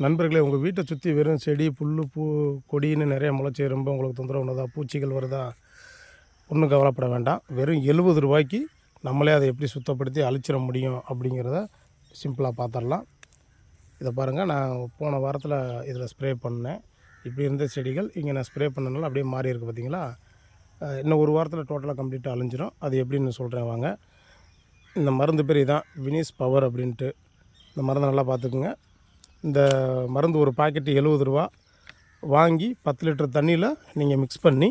நண்பர்களே உங்கள் வீட்டை சுற்றி வெறும் செடி புல் பூ கொடின்னு நிறைய முளைச்சி ரொம்ப உங்களுக்கு தொந்தரவு உள்ளதா பூச்சிகள் வருதா ஒன்றும் கவலைப்பட வேண்டாம். வெறும் எழுபது ரூபாய்க்கு நம்மளே அதை எப்படி சுத்தப்படுத்தி அழிச்சிட முடியும் அப்படிங்கிறத சிம்பிளாக பார்த்துடலாம் இதை பாருங்கள் நான் போன வாரத்தில் இதில் ஸ்ப்ரே பண்ணேன். இப்படி இருந்த செடிகள் இங்கே நான் ஸ்ப்ரே பண்ணனால அப்படியே மாறி இருக்குது பார்த்தீங்களா இன்னும் ஒரு வாரத்தில் டோட்டலாக கம்ப்ளீட்டாக அழிஞ்சிரும். அது எப்படின்னு சொல்கிறேன் வாங்க. இந்த மருந்து பேர் இதான் வினிஸ் பவர் அப்படின்ட்டு. இந்த மருந்தை நல்லா பார்த்துக்குங்க இந்த மருந்து ஒரு பாக்கெட்டு எழுபது ரூபா வாங்கி பத்து லிட்டர் தண்ணியில் நீங்கள் மிக்ஸ் பண்ணி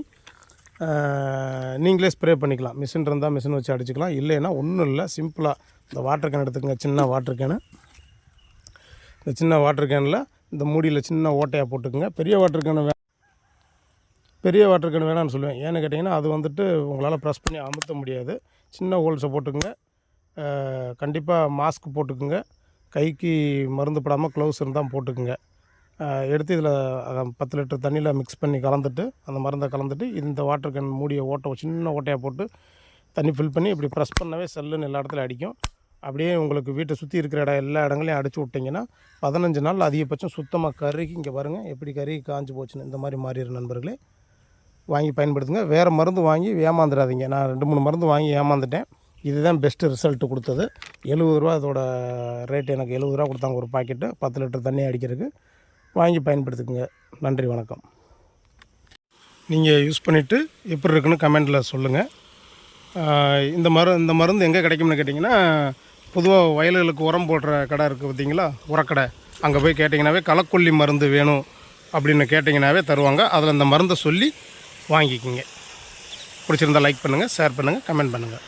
நீங்களே ஸ்ப்ரே பண்ணிக்கலாம். மிஷின் இருந்தால் மிஷின் வச்சு அடிச்சுக்கலாம். இல்லைன்னா ஒன்றும் இல்லை. சிம்பிளாக இந்த வாட்டர் கேன் எடுத்துக்கங்க. சின்ன வாட்டர் கேனு இந்த சின்ன வாட்டர் கேனில் இந்த மூடியில் சின்ன ஓட்டையாக போட்டுக்குங்க. பெரிய வாட்டர் கேனு வே பெரிய வாட்டர் கேன் வேணாம்னு சொல்லுவேன். ஏன்னு கேட்டிங்கன்னா அது வந்துட்டு உங்களால் ப்ரெஸ் பண்ணி அமுத்த முடியாது. சின்ன ஹோல்ஸை போட்டுக்குங்க. கண்டிப்பாக மாஸ்க் போட்டுக்குங்க. கைக்கு மருந்து படாமல் க்ளவுஸ் இருந்தால் போட்டுக்குங்க எடுத்து இதில் பத்து லிட்டர் தண்ணியில் மிக்ஸ் பண்ணி கலந்துட்டு அந்த மருந்தை கலந்துட்டு இந்த வாட்டர் கேன் மூடிய ஓட்டை சின்ன ஓட்டையாக போட்டு தண்ணி ஃபில் பண்ணி இப்படி ப்ரெஸ் பண்ணவே செல்லுன்னு எல்லா இடத்துலையும் அடிக்கும். அப்படியே உங்களுக்கு வீட்டை சுற்றி இருக்கிற இடம் எல்லா இடங்களையும் அடிச்சு விட்டிங்கன்னா பதினஞ்சு நாள் அதிகபட்சம் சுத்தமாக கருகி இங்கே பாருங்கள் எப்படி கருகி காஞ்சு போச்சுன்னு இந்த மாதிரி மாறிடுற நண்பர்களே. வாங்கி பயன்படுத்துங்க. வேறு மருந்து வாங்கி ஏமாந்துடாதீங்க. நான் ரெண்டு மூணு மருந்து வாங்கி ஏமாந்துட்டேன். இதுதான் பெஸ்ட்டு ரிசல்ட்டு கொடுத்தது. எழுபது ரூபா அதோட ரேட் எனக்கு எழுபது ரூபா கொடுத்தாங்க ஒரு பாக்கெட்டு பத்து லிட்டர் தண்ணி அடிக்கிறதுக்கு வாங்கி பயன்படுத்திக்கங்க. நன்றி வணக்கம். நீங்கள் யூஸ் பண்ணிவிட்டு எப்படி இருக்குன்னு கமெண்டில் சொல்லுங்கள் இந்த மரு இந்த மருந்து எங்கே கிடைக்கும்னு கேட்டிங்கன்னா பொதுவாக வயல்களுக்கு உரம் போடுற கடை இருக்குது பார்த்தீங்களா? உரக்கடை. அங்கே போய் கேட்டிங்கனாவே களக்கொல்லி மருந்து வேணும் அப்படின்னு கேட்டிங்கனாவே தருவாங்க. அதில் இந்த மருந்தை சொல்லி வாங்கிக்கிங்க. பிடிச்சிருந்தா லைக் பண்ணுங்கள் ஷேர் பண்ணுங்கள் கமெண்ட் பண்ணுங்கள்